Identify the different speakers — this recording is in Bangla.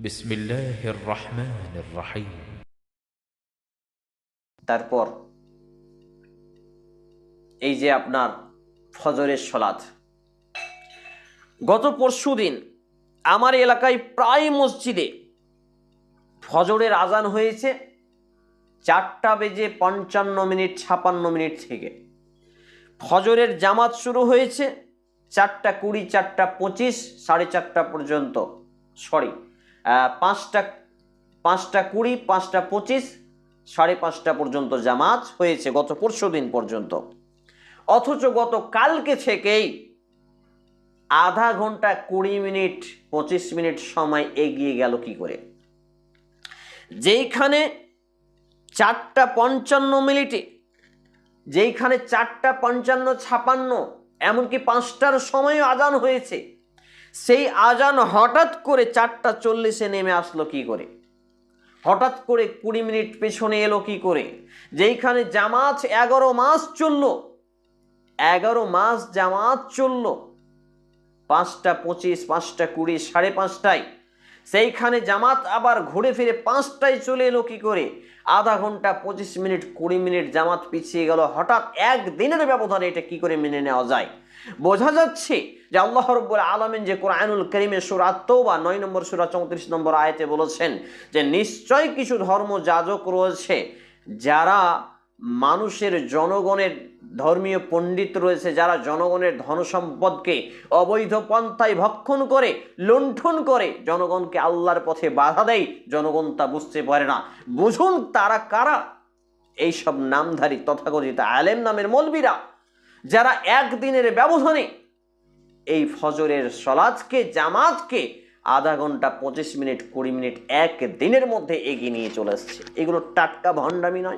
Speaker 1: بسم الله الرحمن الرحيم
Speaker 2: তারপর এই যে আপনার ফজরের সলাৎ গত পরশু দিন আমার এলাকায় প্রায় মসজিদে ফজরের আজান হয়েছে চারটা বেজে পঞ্চান্ন মিনিট ছাপান্ন মিনিট থেকে ফজরের জামাত শুরু হয়েছে চারটা কুড়ি চারটা পঁচিশ সাড়ে চারটা পর্যন্ত সরি পাঁচটা পাঁচটা কুড়ি, পাঁচটা পঁচিশ, সাড়ে পাঁচটা পর্যন্ত জামাত হয়েছে গত পরশু দিন পর্যন্ত। অথচ গত কালকে থেকেই আধা ঘণ্টা কুড়ি মিনিট, পঁচিশ মিনিট সময় এগিয়ে গেল কি করে? যেইখানে চারটা পঞ্চান্ন মিনিটে, যেইখানে চারটা পঞ্চান্ন ছাপান্ন, এমনকি পাঁচটার সময়ও আজান হয়েছে সেই আজান হঠাৎ করে চারটা চল্লিশে নেমে আসলো কি করে? হঠাৎ করে কুড়ি মিনিট পেছনে এলো কি করে? যেইখানে জামাত এগারো মাস চলল। এগারো মাস জামাত চলল। পাঁচটা পঁচিশ, পাঁচটা কুড়ি, সাড়ে পাঁচটায় সেইখানে জামাত আবার ঘুরে ফিরে পাঁচটায় চলে এলো কি করে? আধা ঘণ্টা পঁচিশ মিনিট, কুড়ি মিনিট জামাত পিছিয়ে গেল। হঠাৎ একদিনের ব্যবধানে এটা কি করে মেনে নেওয়া যায়? বোঝা যাচ্ছে যে আল্লাহ রব্বুল আলমিন যে কোরআনুল করিমে সুরাত্ম বা নয় নম্বর সুরা, চৌত্রিশ নম্বর আয়তে বলেছেন যে, নিশ্চয় কিছু ধর্ম যাজক রয়েছে যারা মানুষের জনগণের ধর্মীয় পণ্ডিত রয়েছে যারা জনগণের ধনসম্পদকে অবৈধ পন্থায় ভক্ষণ করে, লুণ্ঠন করে, জনগণকে আল্লাহর পথে বাধা দেয়, জনগণ তা বুঝতে পারে না। বুঝুন তারা কারা? এইসব নামধারী তথাকথিত আলেম নামের মলবিরা, যারা একদিনের ব্যবধানে এই ফজরের সলাজকে জামাতকে আধা ঘণ্টা পঁচিশ মিনিট, কুড়ি মিনিট, এক দিনের মধ্যে এগিয়ে নিয়ে চলে আসছে। এগুলো টাটকা ভণ্ডামি নয়।